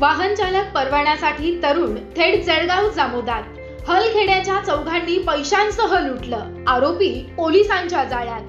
वाहन चालक परवान्यासाठी तरुण थेट जळगाव जामोदात हलखेड्याच्या चौघांनी पैशांसह लुटलं. आरोपी पोलिसांच्या जाळ्यात.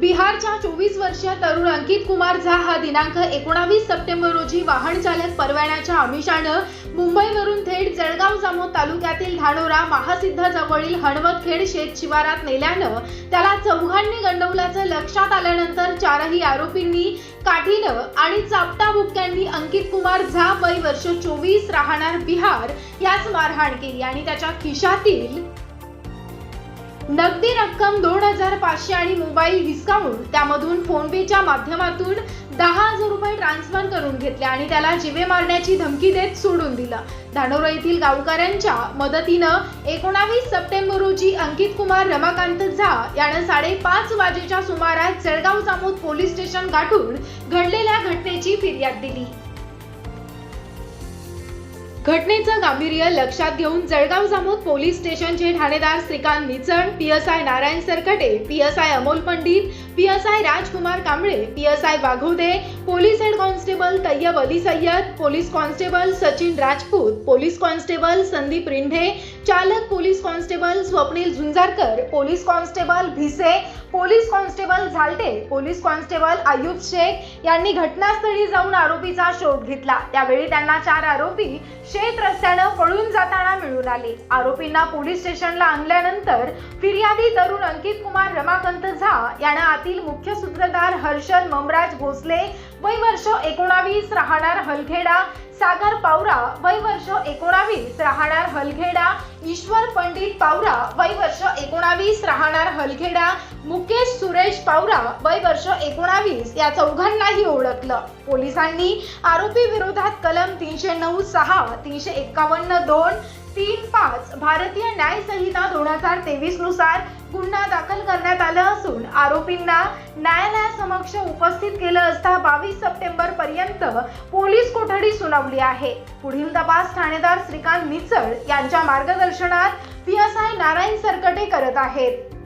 बिहारच्या चोवीस वर्षीय तरुण अंकित कुमार झा हा दिनांक एकोणावीस सप्टेंबर रोजी वाहन चालक परवान्याच्या आमिषानं मुंबईवरून थेट जळगाव जामोद तालुक्यातील धानोरा महासिद्धाजवळील हणवतखेड शेत शिवारात नेल्यानं त्याला चौघांनी गंडवल्याचं लक्षात आल्यानंतर चारही आरोपींनी काठीनं आणि चापटा बुक्क्यांनी अंकित कुमार झा वय वर्ष चोवीस राहणार बिहार यास मारहाण केली आणि त्याच्या खिशातील नगदी रक्कम दोन हजार पाचशे आणि मोबाईल डिस्काउंट त्यामधून फोनपेच्या माध्यमातून दहा हजार रुपये ट्रान्सफर करून घेतले आणि त्याला जिवे मारण्याची धमकी देत सोडून दिलं. धानोरा येथील गावकऱ्यांच्या मदतीनं एकोणावीस सप्टेंबर रोजी अंकित कुमार रमाकांत झा यानं साडेपाच वाजेच्या सुमारास जळगाव जामोद पोलीस स्टेशन गाठून घडलेल्या घटनेची फिर्याद दिली. घटनेचं गांभीर्य लक्षात घेऊन जळगाव जामोद पोलीस स्टेशनचे ठाणेदार Shrikant Nichan PSI Narayan Sarkate PSI Amol Pandit PSI Rajkumar Kamble PSI Waghode police head constable Tayyab Ali Sayyad police constable Sachin Rajput police constable Sandeep Rindhe चालक police constable Swapnil Zunjarkar police constable Bhise police constable Zalte police constable Ayub Shaikh यांनी घटनास्थळी जाऊन आरोपीचा शोध घेतला. त्यावेळी त्यांना चार आरोपी शेत रस्त्यानं पळून जाताना मिळून आले. आरोपींना पोलीस स्टेशनला आणल्यानंतर फिर्यादी तरुण अंकित कुमार रमाकांत झा यानं यातील मुख्य सूत्रधार हर्षल ममराज भोसले वय वर्ष एकोणावीस राहणार हलखेडा सागर पावरा वय वर्ष एकोणावीस राहणार हलखेडा ईश्वर पंडित पावरा वय वर्ष एकोणावीस राहणार हलखेडा मुकेश सुरेश पावरा वय वर्ष एकोणावीस या चौघांनाही ओळखलं. पोलिसांनी आरोपी विरोधात कलम तीनशे नऊ सहा तीनशे एक्कावन्न दोन तीन पाच भारतीय न्याय संहिता दोन हजार तेवीसनुसार गुन्हा दाखल करण्यात आला असून आरोपींना न्यायालयासमक्ष उपस्थित केलं असता बावीस सप्टेंबर पर्यंत पोलीस कोठडी सुनावली आहे. पुढील तपास ठाणेदार श्रीकांत मिचळ यांच्या मार्गदर्शनात P S I Narayan Sarkate करत आहेत.